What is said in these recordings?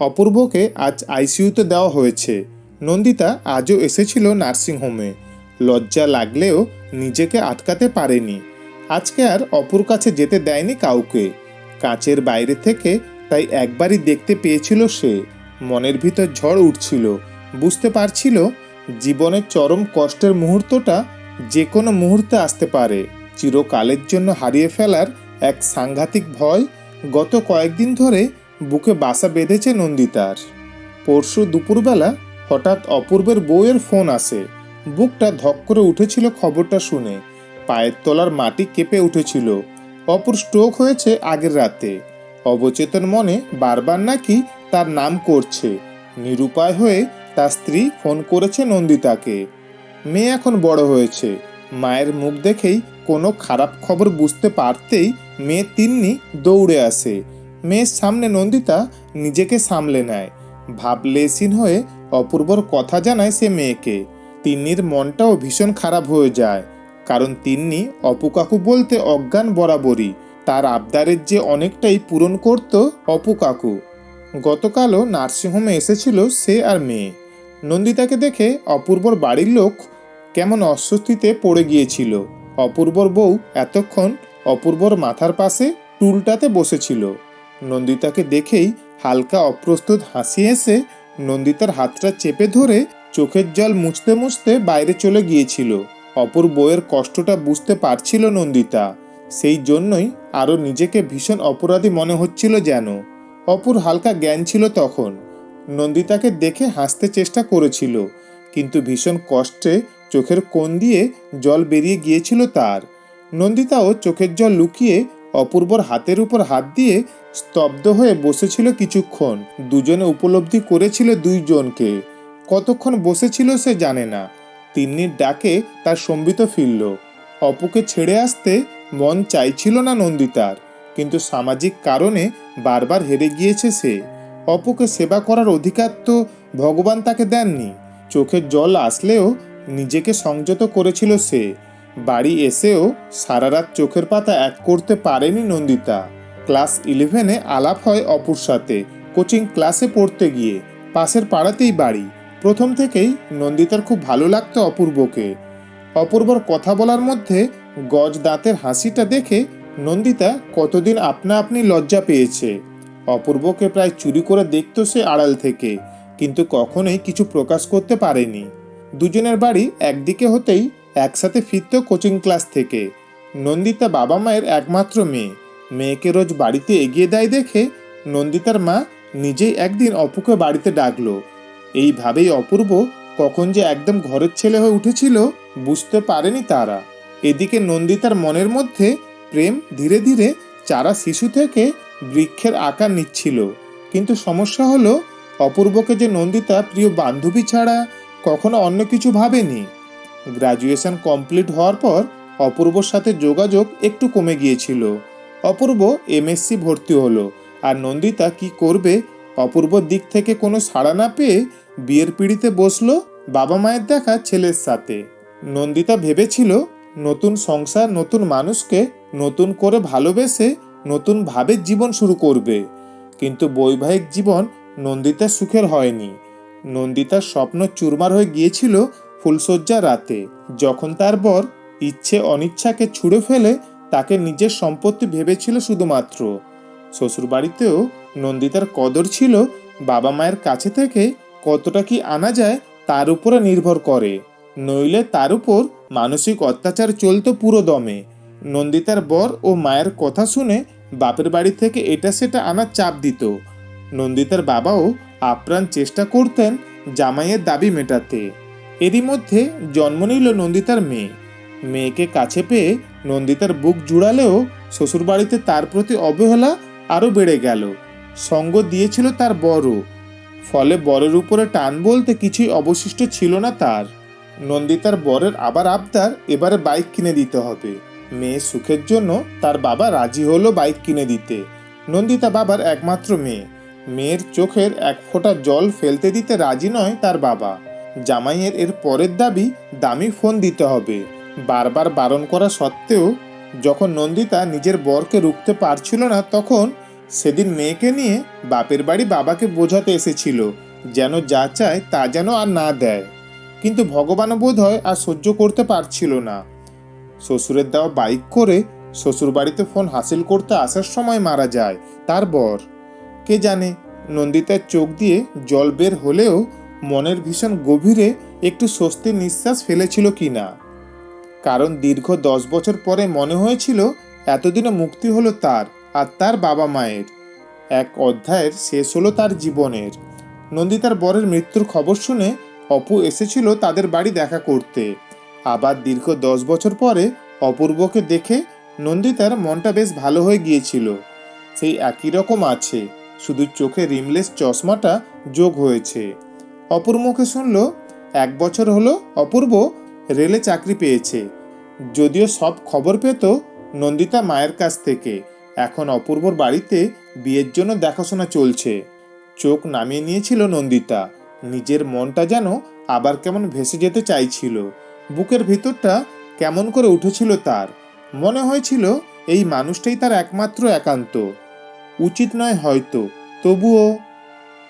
অপূর্বকে আজ আইসিইউতে দেওয়া হয়েছে। নন্দিতা আজও এসেছিল নার্সিংহোমে লজ্জা লাগলেও নিজেকে আটকাতে পারেনি। আজকে আর অপুর কাছে যেতে দেয়নি কাউকে। কাঁচের বাইরে থেকে তাই একবারই দেখতে পেয়েছিল সে। মনের ভিতর ঝড় উঠছিল। বুঝতে পারছিল জীবনের চরম কষ্টের মুহূর্তটা যে কোনো মুহূর্তে আসতে পারে। চিরকালের জন্য হারিয়ে ফেলার এক সাংঘাতিক ভয় গত কয়েকদিন ধরে বুকে বাসা বেঁধেছে নন্দিতার পরশু দুপুরবেলা হঠাৎ অপূর্বের বউয়ের ফোন আসে। বুকটা ধক করে উঠেছিল খবরটা শুনে। পায়ের তলার মাটি কেঁপে উঠেছিল। অপুর স্ট্রোক হয়েছে আগের রাতে। অবচেতন মনে বারবার নাকি তার নাম করছে। নিরুপায় হয়ে তার স্ত্রী ফোন করেছে নন্দিতাকে মেয়ে এখন বড় হয়েছে। মায়ের মুখ দেখেই কোনো খারাপ খবর বুঝতে পারতেই মেয়ে তিন্নি দৌড়ে আসে। মেয়ের সামনে নন্দিতা নিজেকে সামলে নেয়। ভাবলেসিন হয়ে অপূর্বর কথা জানায় সে মেয়েকে। তিন্নির মনটাও ভীষণ খারাপ হয়ে যায়। কারণ তিন্নি অপু কাকু বলতে অজ্ঞান বরাবরই। তার আবদারের যে অনেকটাই পূরণ করত অপু কাকু। গতকালও নার্সিংহোমে এসেছিল সে আর মেয়ে। নন্দিতাকে দেখে অপূর্বর বাড়ির লোক কেমন অস্বস্তিতে পড়ে গিয়েছিল। অপূর্বর বউ এতক্ষণ অপূর্বর মাথার পাশে টুলটাতে বসেছিল। নন্দিতাকে দেখেই হালকা অপ্রস্তুত হাসি এসে নন্দিতার হাতটা চেপে ধরে চোখের জল মুছতে মুছতে বাইরে চলে গিয়েছিল। অপর বউয়ের কষ্টটা বুঝতে পারছিল নন্দিতা। সেই জন্যই আরও নিজেকে ভীষণ অপরাধী মনে হচ্ছিল যেন। অপুর হালকা জ্ঞান ছিল তখন। নন্দিতাকে দেখে হাসতে চেষ্টা করেছিল, কিন্তু ভীষণ কষ্টে চোখের কোণ দিয়ে জল বেরিয়ে গিয়েছিল তার। নন্দিতাও চোখের জল লুকিয়ে অপূর্বর হাতের উপর হাত দিয়ে স্তব্ধ হয়ে বসেছিল কিছুক্ষণ। দুজনে উপলব্ধি করেছিল দুইজনকে। কতক্ষণ বসেছিল সে জানে না। তিন্নির ডাকে তার সম্বিত ফিরল। অপুকে ছেড়ে আসতে মন চাইছিল না নন্দিতার, কিন্তু সামাজিক কারণে বারবার হেরে গিয়েছে সে। অপুকে সেবা করার অধিকার তো ভগবান তাকে দেননি। চোখের জল আসলেও নিজেকে সংযত করেছিল সে। বাড়ি এসেও সারা রাত চোখের পাতা এক করতে পারেনি নন্দিতা। ক্লাস ইলেভেনে আলাপ হয় অপুর সাথে, কোচিং ক্লাসে পড়তে গিয়ে, পাশের পাড়াতেই বাড়ি। প্রথম থেকেই নন্দিতার খুব ভালো লাগতো অপূর্বকে। অপূর্বর কথা বলার মধ্যে গজ দাঁতের হাসিটা দেখে নন্দিতা কতদিন আপনা আপনি লজ্জা পেয়েছে। অপূর্বকে প্রায় চুরি করে দেখতো সে আড়াল থেকে, কিন্তু কখনোই কিছু প্রকাশ করতে পারেনি। দুজনের বাড়ি একদিকে হতেই একসাথে ফিরত কোচিং ক্লাস থেকে। নন্দিতা বাবা মায়ের একমাত্র মেয়ে। মেয়েকে রোজ বাড়িতে এগিয়ে দেয় দেখে নন্দিতার মা নিজেই একদিন অপুকে বাড়িতে ডাকলো। এইভাবেই অপূর্ব কখন যে একদম ঘরের ছেলে হয়ে উঠেছিল বুঝতে পারেনি তারা। এদিকে নন্দিতার মনের মধ্যে প্রেম ধীরে ধীরে চারা শিশু থেকে বৃক্ষের আকার নিচ্ছিল। কিন্তু সমস্যা হলো, অপূর্বকে যে নন্দিতা প্রিয় বান্ধবী ছাড়া কখনো অন্য কিছু ভাবেনি। গ্রাজুয়েশন কমপ্লিট হওয়ার পর অপূর্বর সাথে যোগাযোগ একটু কমে গিয়েছিল। অপূর্ব এমএসসি ভর্তি হলো। আর নন্দিতা কি করবে? অপূর্বর দিক থেকে কোনো সাড়া না পেয়ে বিয়ের পিড়িতে বসল বাবা মায়ের দেখা ছেলের সাথে। নন্দিতা ভেবেছিল, নতুন সংসার, নতুন মানুষকে নতুন করে ভালোবেসে নতুনভাবে জীবন শুরু করবে। কিন্তু বৈবাহিক জীবন নন্দিতা সুখের হয়নি। নন্দিতার স্বপ্ন চুরমার হয়ে গিয়েছিল ফুলশয্যা রাতে। যখন তার বর ইচ্ছে অনিচ্ছাকে ছুঁড়ে ফেলে, তাকে নিজের সম্পত্তি ভেবেছিল শুধুমাত্র। শ্বশুরবাড়িতেও নন্দিতার কদর ছিল, বাবা মায়ের কাছে থেকে কতটা কি আনা যায় তার উপরে নির্ভর করে। নইলে তার উপর মানসিক অত্যাচার চলতো পুরো দমে। নন্দিতার বর ও মায়ের কথা শুনে বাপের বাড়ি থেকে এটা সেটা আনার চাপ দিত। নন্দিতার বাবাও আপ্রাণ চেষ্টা করতেন জামাইয়ের দাবি মেটাতে। এরই মধ্যে জন্ম নিল নন্দিতার মেয়ে। মেয়েকে কাছে পেয়ে নন্দিতার বুক জুড়ালেও শ্বশুরবাড়িতে তার প্রতি অবহেলা আরও বেড়ে গেল। সঙ্গ দিয়েছিল তার বড়। ফলে বরের উপরে টান বলতে কিছুই অবশিষ্ট ছিল না তার। নন্দিতার বরের আবার আবদার এবারে বাইক কিনে দিতে হবে। মেয়ে সুখের জন্য তার বাবা রাজি হলো বাইক কিনে দিতে। নন্দিতা বাবার একমাত্র মেয়ে। মেয়ের চোখের এক ফোঁটা জল ফেলতে দিতে রাজি নয় তার বাবা। জামাইয়ের এর পরের দাবি দামি ফোন দিতে হবে। বারবার বারণ করা সত্ত্বেও যখন নন্দিতা নিজের বরকে রুখতে পারছিল না, তখন সেদিন মেয়েকে নিয়ে বাপের বাড়ি বাবাকে বোঝাতে এসেছিল, যেন যা চায় তা যেন আর না দেয়। কিন্তু ভগবানও বোধ হয় আর সহ্য করতে পারছিল না। শ্বশুরের দেওয়া বাইক করে শ্বশুর বাড়িতে ফোন হাসিল করতে আসার সময় মারা যায় তার বর। কে জানে নন্দিতার চোখ দিয়ে জল বের হলেও মনের ভীষণ গভীরে একটু স্বস্তির নিঃশ্বাস ফেলেছিল কি না কারণ দীর্ঘ দশ বছর পরে মনে হয়েছিল, এতদিনে মুক্তি হলো তার আর তার বাবা মায়ের। এক অধ্যায়ের শেষ হলো তার জীবনের। নন্দিতার বরের মৃত্যুর খবর শুনে অপু এসেছিল তাদের বাড়ি দেখা করতে। আবার দীর্ঘ দশ বছর পরে অপূর্বকে দেখে নন্দিতার মনটা বেশ ভালো হয়ে গিয়েছিল। সেই একই রকম আছে, শুধু চোখে রিমলেস চশমাটা যোগ হয়েছে। অপূর মুখে শুনল, এক বছর হলো অপূর্ব রেলে চাকরি পেয়েছে। যদিও সব খবর পেত নন্দিতা মায়ের কাছ থেকে। এখন অপূর্বর বাড়িতে বিয়ের জন্য দেখাশোনা চলছে। চোখ নামিয়ে নিয়েছিল নন্দিতা। নিজের মনটা যেন আবার কেমন ভেসে যেতে চাইছিল। বুকের ভিতরটা কেমন করে উঠেছিল তার। মনে হয়েছিল এই মানুষটাই তার একমাত্র একান্ত। উচিত নয় হয়তো, তবুও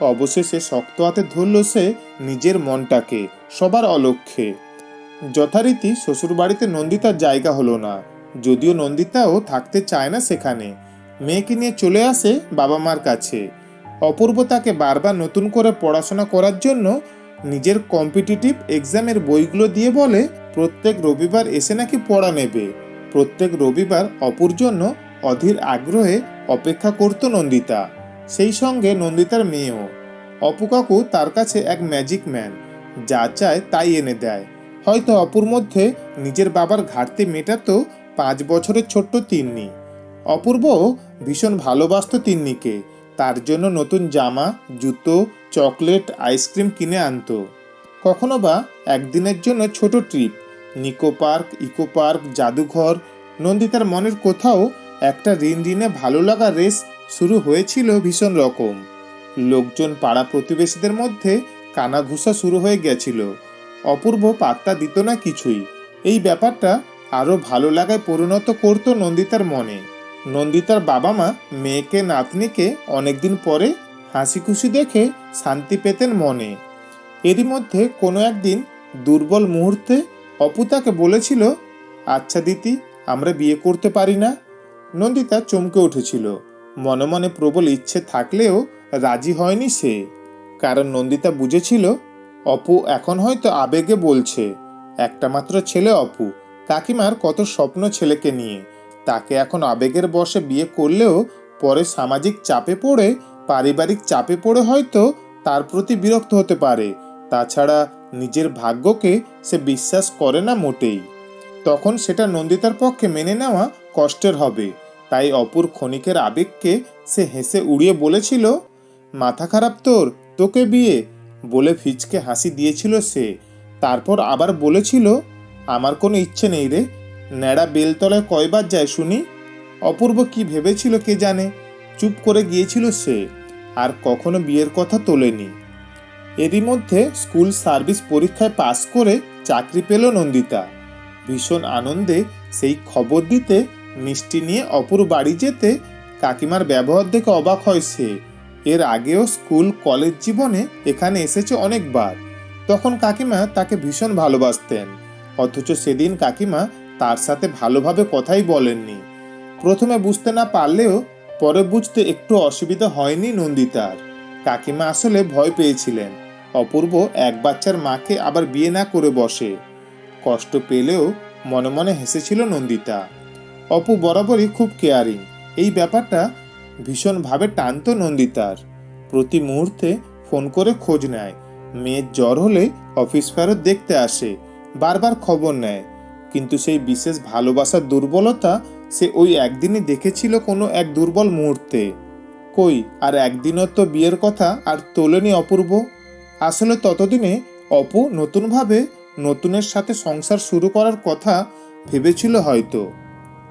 অবশেষে শক্ত হাতে ধরল সে নিজের মনটাকে, সবার অলক্ষ্যে। যথারীতি শ্বশুরবাড়িতে নন্দিতার জায়গা হলো না, যদিও নন্দিতাও থাকতে চায় না সেখানে। মেয়েকে নিয়ে চলে আসে বাবা মার কাছে। অপূর্ব তাকে বারবার নতুন করে পড়াশোনা করার জন্য নিজের কম্পিটিটিভ এক্সামের বইগুলো দিয়ে বলে, প্রত্যেক রবিবার এসে নাকি পড়া নেবে। প্রত্যেক রবিবার অপুর জন্য অধীর আগ্রহে অপেক্ষা করত নন্দিতা। সেই সঙ্গে নন্দিতার মেয়েও। অপু কাকু তার কাছে এক ম্যাজিক ম্যান যা চায় তাই এনে দেয়। হয়তো অপুর মধ্যে নিজের বাবার ঘাটতি মেটাতো পাঁচ বছরের ছোট্ট তিন্নি। অপূর্ব ভীষণ ভালোবাসত তিন্নিকে। তার জন্য নতুন জামা, জুতো, চকলেট, আইসক্রিম কিনে আনতো। কখনো বা একদিনের জন্য ছোট trip, Nicco park, eco park, জাদুঘর, নন্দিতার মনের কোথাও একটা ঋণ ঋণে ভালো লাগা রেস শুরু হয়েছিল ভীষণ রকম। লোকজন পাড়া প্রতিবেশীদের মধ্যে কানাঘুষা শুরু হয়ে গেছিল। অপূর্ব পাত্তা দিত না কিছুই। এই ব্যাপারটা আরও ভালো লাগায় পরিণত করত নন্দিতার মনে। নন্দিতার বাবা মা মেয়েকে, নাতনিকে অনেকদিন পরে হাসি খুশি দেখে শান্তি পেতেন মনে। এরই মধ্যে কোনো একদিন দুর্বল মুহূর্তে অপু তাকে বলেছিল আচ্ছা দিতি, আমরা বিয়ে করতে পারি না। নন্দিতা চমকে উঠেছিল। মনে মনে প্রবল ইচ্ছে থাকলেও রাজি হয়নি সে। কারণ নন্দিতা বুঝেছিল, অপু এখন হয়তো আবেগে বলছে, একটা মাত্র ছেলে অপু। কাকিমার কত স্বপ্ন ছেলেকে নিয়ে। তাকে এখন আবেগের বশে বিয়ে করলেও পরে সামাজিক চাপে পড়ে, পারিবারিক চাপে পড়ে হয়তো তার প্রতি বিরক্ত হতে পারে। তাছাড়া নিজের ভাগ্যকে সে বিশ্বাস করে না মোটেই। তখন সেটা নন্দিতার পক্ষে মেনে নেওয়া কষ্টের হবে। তাই অপুর ক্ষণিকের আবেগকে সে হেসে উড়িয়ে বলেছিল, মাথা খারাপ তোর, তোকে বিয়ে। বলে ফিচকে হাসি দিয়েছিল সে। তারপর আবার বলেছিল, আমার কোনো ইচ্ছে নেই রে, ন্যাড়া বেলতলায় কয়বার যায় শুনি? অপূর্ব কি ভেবেছিল কে জানে, চুপ করে গিয়েছিল সে, আর কখনো বিয়ের কথা তোলেনি। এরই মধ্যে স্কুল সার্ভিস পরীক্ষায় পাশ করে চাকরি পেল নন্দিতা। ভীষণ আনন্দে সেই খবর দিতে মিষ্টি নিয়ে অপুর বাড়ি যেতে কাকিমার ব্যবহার দেখে অবাক হয় সে। এর আগেও স্কুল, কলেজ জীবনে এখানে এসেছে অনেকবার। তখন কাকিমা তাকে ভীষণ ভালোবাসতেন। অথচ সেদিন কাকিমা তার সাথে ভালোভাবে কথাই বলেননি। প্রথমে বুঝতে না পারলেও পরে বুঝতে একটু অসুবিধা হয়নি নন্দিতার। কাকিমা আসলে ভয় পেয়েছিলেন। অপূর্ব এক বাচ্চার মাকে আবার বিয়ে না করে বসে। কষ্ট পেলেও মনে মনে হেসেছিল নন্দিতা। অপু বরাবরই খুব কেয়ারিং এই ব্যাপারটা ভীষণভাবে টানত নন্দিতার। প্রতি মুহূর্তে ফোন করে খোঁজ নেয়। মেয়ের জ্বর হলে অফিস ফেরত দেখতে আসে, বারবার খবর নেয়। কিন্তু সেই বিশেষ ভালোবাসার দুর্বলতা সে ওই একদিনই দেখেছিল কোনো এক দুর্বল মুহূর্তে। কই, আর একদিনও তো বিয়ের কথা আর তোলেনি অপূর্ব। আসলে ততদিনে অপু নতুনভাবে নতুনের সাথে সংসার শুরু করার কথা ভেবেছিল হয়তো।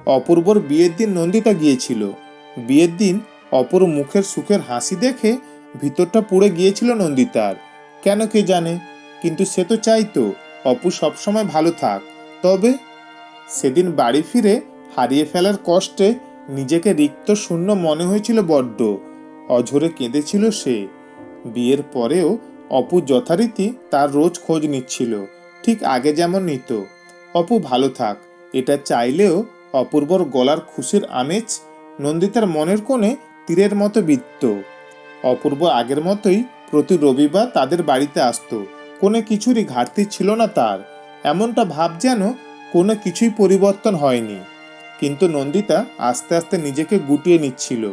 অপূর্বর বিয়ের দিন নন্দিতা গিয়েছিল। বিয়ের দিন অপর মুখের সুখের হাসি দেখে ভিতরটা পুড়ে গিয়েছিল নন্দিতার। কেন কে জানে? কিন্তু সে তো চাইতো, অপু সবসময় ভালো থাক। তবে সেদিন বাড়ি ফিরে হারিয়ে ফেলার কষ্টে নিজেকে রিক্ত শূন্য মনে হয়েছিল বড্ড। অঝরে কেঁদেছিল সে। বিয়ের পরেও অপু যথারীতি তার রোজ খোঁজ নিচ্ছিল। ঠিক আগে যেমন নিত। অপু ভালো থাক, এটা চাইলেও অপূর্বর গলার খুশির আমেজ নন্দিতার মনের কোণে তীরের মতো বিত্ত অপূর্ব আগের মতোই প্রতি রবিবার তাদের বাড়িতে আসতো। কোনো কিছুরই ঘাটতি ছিল না তার। এমনটা ভাব যেন কোনো কিছুই পরিবর্তন হয়নি। কিন্তু নন্দিতা আস্তে আস্তে নিজেকে গুটিয়ে নিচ্ছিল।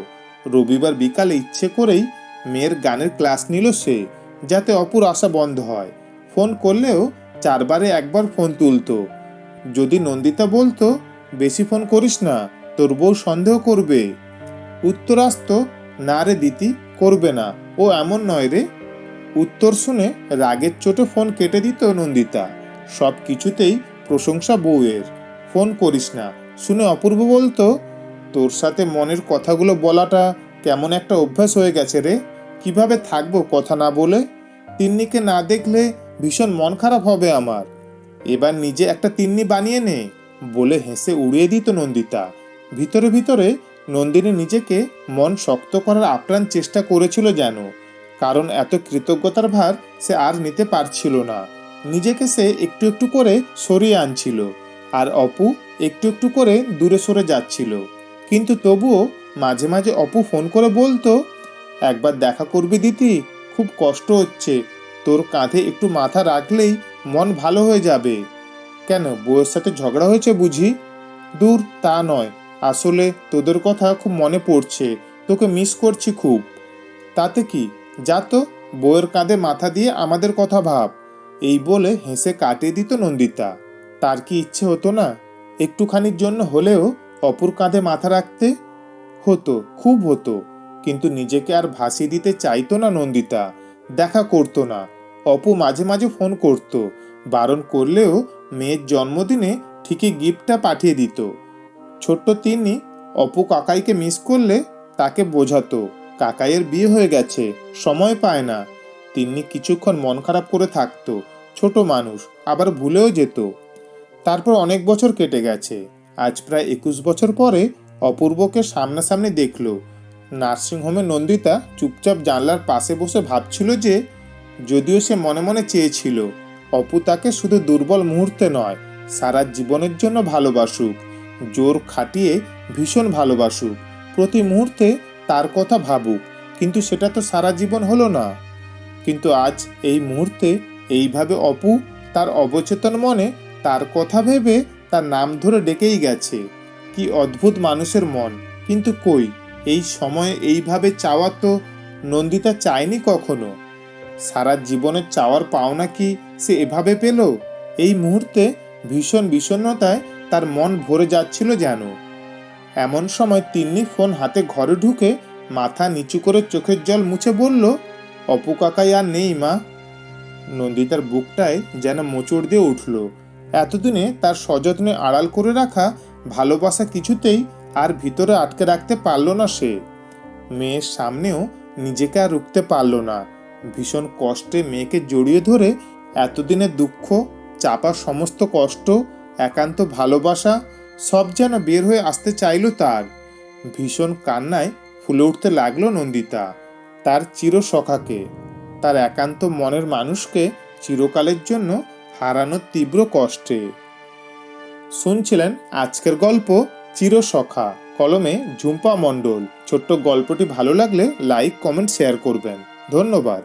রবিবার বিকালে ইচ্ছে করেই মেয়ের গানের ক্লাস নিল সে, যাতে অপুর আশা বন্ধ হয়। ফোন করলেও চারবারে একবার ফোন তুলতো। যদি নন্দিতা বলতো বেশি ফোন করিস না, তোর বউ সন্দেহ করবে। উত্তর আসতো না রে দিতি, করবে না। ও এমন নয় রে। উত্তর শুনে রাগের চোটে ফোন কেটে দিত নন্দিতা। সব কিছুতেই প্রশংসা বউয়ের। ফোন করিস না। শুনে অপূর্ব বলতো, তোর সাথে মনের কথাগুলো বলাটা কেমন একটা অভ্যাস হয়ে গেছে রে। কীভাবে থাকব কথা না বলে? তিন্নিকে না দেখলে ভীষণ মন খারাপ হবে আমার। এবার নিজে একটা তিন্নি বানিয়ে নে। বলে হেসে উড়িয়ে দিত নন্দিতা। ভিতরে ভিতরে নন্দিনী নিজেকে মন শক্ত করার আপ্রাণ চেষ্টা করেছিল যেন, কারণ এত কৃতজ্ঞতার ভার সে আর নিতে পারছিল না। নিজেকে সে একটু একটু করে সরিয়ে আনছিল, আর অপু একটু একটু করে দূরে সরে যাচ্ছিল। কিন্তু তবুও মাঝে মাঝে অপু ফোন করে বলতো, একবার দেখা করবি দিতি, খুব কষ্ট হচ্ছে, তোর কাঁধে একটু মাথা রাখলেই মন ভালো হয়ে যাবে। কেন বউয়ের সাথে ঝগড়া হয়েছে বুঝি? দূর, তা নয়। আসলে তোদের কথা খুব মনে পড়ছে। তোকে মিস করছি খুব। তাতে কি? যা তো, বউয়ের কাঁধে মাথা দিয়ে আমাদের কথা ভাব। এই বলে হেসে কাটিয়ে দিত নন্দিতা। তার কি ইচ্ছে হতো না? একটুখানির জন্য হলেও অপুর কাঁধে মাথা রাখতে হতো, খুব হতো। কিন্তু নিজেকে আর ভাসিয়ে দিতে চাইতো না নন্দিতা। দেখা করতো না। অপু মাঝে মাঝে ফোন করত। বারণ করলেও মেয়ের জন্মদিনে ঠিকই গিফটটা পাঠিয়ে দিত। ছোট্ট তিনি অপু কাকাইকে মিস করলে তাকে বোঝাতো, কাকাইয়ের বিয়ে হয়ে গেছে, সময় পায় না। তিনি কিছুক্ষণ মন খারাপ করে থাকতো, ছোট মানুষ, আবার ভুলেও যেত। তারপর অনেক বছর কেটে গেছে। আজ প্রায় একুশ বছর পরে অপূর্বকে সামনাসামনি দেখল। নার্সিংহোমে নন্দিতা চুপচাপ জানলার পাশে বসে ভাবছিল যে, যদিও সে মনে মনে চেয়েছিল অপু তাকে শুধু দুর্বল মুহূর্তে নয়, সারা জীবনের জন্য ভালোবাসুক। জোর খাটিয়ে ভীষণ ভালোবাসুক। প্রতি মুহূর্তে তার কথা ভাবুক, কিন্তু সেটা তো সারা জীবন হলো না। কিন্তু আজ এই মুহূর্তে এইভাবে অপু তার অবচেতন মনে তার কথা ভেবে তার নাম ধরে ডেকেই গেছে। কি অদ্ভুত মানুষের মন। কিন্তু কই, এই সময়ে এইভাবে চাওয়া তো নন্দিতা চায়নি কখনো। সারা জীবনের চাওয়ার পাওনা কি সে এভাবে পেল? এই মুহূর্তে ভীষণ বিষণ্ণতায় তার মন ভরে যাচ্ছিল যেন। এমন সময় তিন্নি ফোন হাতে ঘরে ঢুকে মাথা নিচু করে চোখের জল মুছে বলল, অপু কাকাই আর নেই মা। নন্দিতার বুকটায় যেন মোচড় দিয়ে উঠল। এতদিনে তার সযত্নে আড়াল করে রাখা ভালোবাসা কিছুতেই আর ভিতরে আটকে রাখতে পারল না সে। মেয়ের সামনেও নিজেকে আর রুখতে পারল না। ভীষণ কষ্টে মেয়েকে জড়িয়ে ধরে এতদিনের দুঃখ, চাপা সমস্ত কষ্ট, একান্ত ভালোবাসা সব যেন বের হয়ে আসতে চাইল তার। ভীষণ কান্নায় ফুলে উঠতে লাগল নন্দিতা, তার চিরসখাকে। তার একান্ত মনের মানুষকে চিরকালের জন্য হারানোর তীব্র কষ্টে। শুনছিলেন আজকের গল্প চিরসখা, কলমে ঝুম্পা মণ্ডল। ছোট্ট গল্পটি ভালো লাগলে লাইক, কমেন্ট, শেয়ার করবেন। ধন্যবাদ।